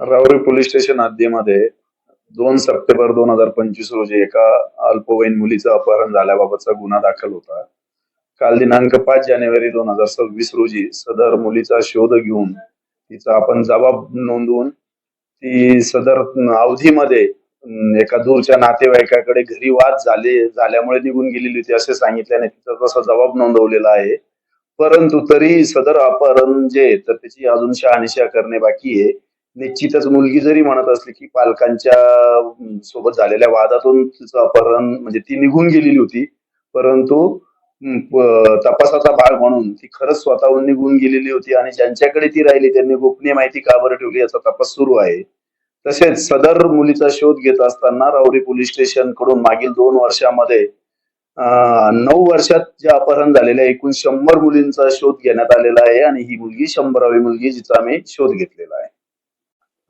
रावरी police station हद्दीमध्ये दोन September दोन हजार पंचवीस रोजी एका अल्पवयीन मुलीचं अपहरण झाल्याबाबतचा गुन्हा दाखल होता. काल दिनांक पाच जानेवारी दोन हजार सव्वीस रोजी सदर मुलीचा शोध घेऊन तिचा आपण जबाब नोंदवून ती सदर अवधीमध्ये एका दूरच्या नातेवाईकाकडे घरी वाद झाले झाल्यामुळे निघून गेलेली होती असे सांगितल्याने तिचा तसा जबाब नोंदवलेला आहे. परंतु तरी सदर अपहरण जे तर त्याची अजून शहानिशा करणे बाकी आहे. निश्चितच मुलगी जरी म्हणत असली की पालकांच्या सोबत झालेल्या वादातून तिचं अपहरण म्हणजे ती निघून गेलेली होती. परंतु तपासाचा भाग म्हणून ती खरंच स्वतःहून निघून गेलेली होती आणि ज्यांच्याकडे ती राहिली त्यांनी गोपनीय माहिती का बरं ठेवली याचा तपास सुरू आहे. तसेच सदर मुलीचा शोध घेत असताना राऊरी पोलीस स्टेशनकडून मागील दोन वर्षामध्ये नऊ वर्षात जे अपहरण झालेल्या एकूण शंभर मुलींचा शोध घेण्यात आलेला आहे आणि ही मुलगी शंभरावी मुलगी जिचा आम्ही शोध घेतलेला आहे.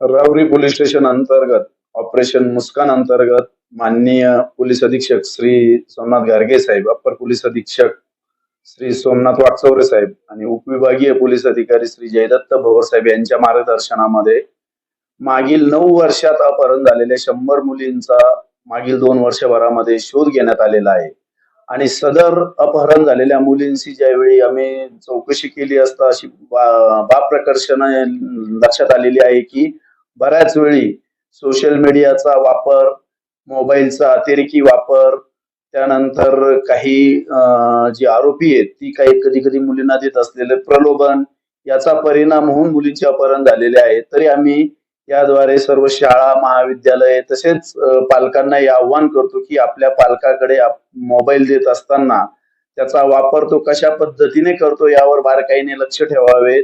रावरी पोलीस स्टेशन अंतर्गत ऑपरेशन मुस्कान अंतर्गत माननीय पोलीस अधीक्षक श्री सोमनाथ गार्गे साहेब अप्पर पोलीस अधीक्षक श्री सोमनाथ वाकचौरे साहेब आणि उपविभागीय पोलीस अधिकारी श्री जयदत्त भवर साहेब यांच्या मार्गदर्शनामध्ये मागील नऊ वर्षात अपहरण झालेल्या शंभर मुलींचा मागील दोन वर्षभरामध्ये शोध घेण्यात आलेला आहे. आणि सदर अपहरण झालेल्या मुलींची ज्यावेळी आम्ही चौकशी केली असता अशी बा- बाब प्रकर्षण लक्षात आलेली आहे की बऱ्याच वेळी सोशल मीडियाचा वापर मोबाईलचा अतिरेकी वापर त्यानंतर काही जी आरोपी आहेत ती काही कधी कधी मुलींना देत असलेले प्रलोभन याचा परिणाम होऊन मुलींचे अपहरण झालेले आहे. तरी आम्ही याद्वारे सर्व शाळा महाविद्यालय तसेच पालकांना हे आव्हान करतो की आपल्या पालकाकडे आप- मोबाईल देत असताना त्याचा वापर तो कशा पद्धतीने करतो यावर बारकाईने लक्ष ठेवावे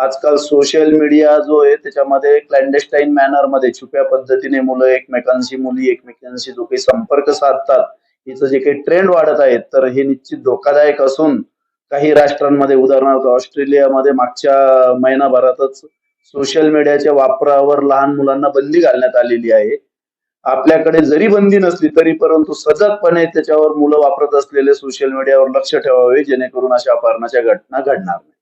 आजकाल सोशल मीडिया जो आहे त्याच्यामध्ये क्लॅन्डेस्टाईन मॅनरमध्ये छुप्या पद्धतीने मुलं एकमेकांशी मुली एकमेकांशी जो काही संपर्क साधतात हिचं जे काही ट्रेंड वाढत आहेत तर हे निश्चित धोकादायक असून काही राष्ट्रांमध्ये उदाहरणार्थ ऑस्ट्रेलियामध्ये मागच्या महिनाभरातच सोशल मीडियाच्या वापरावर लहान मुलांना बंदी घालण्यात आलेली आहे. आपल्याकडे जरी बंदी नसली तरी परंतु सजगपणे त्याच्यावर मुलं वापरत असलेले सोशल मीडियावर लक्ष ठेवावे जेणेकरून अशा अपहरणाच्या घटना घडणार नाही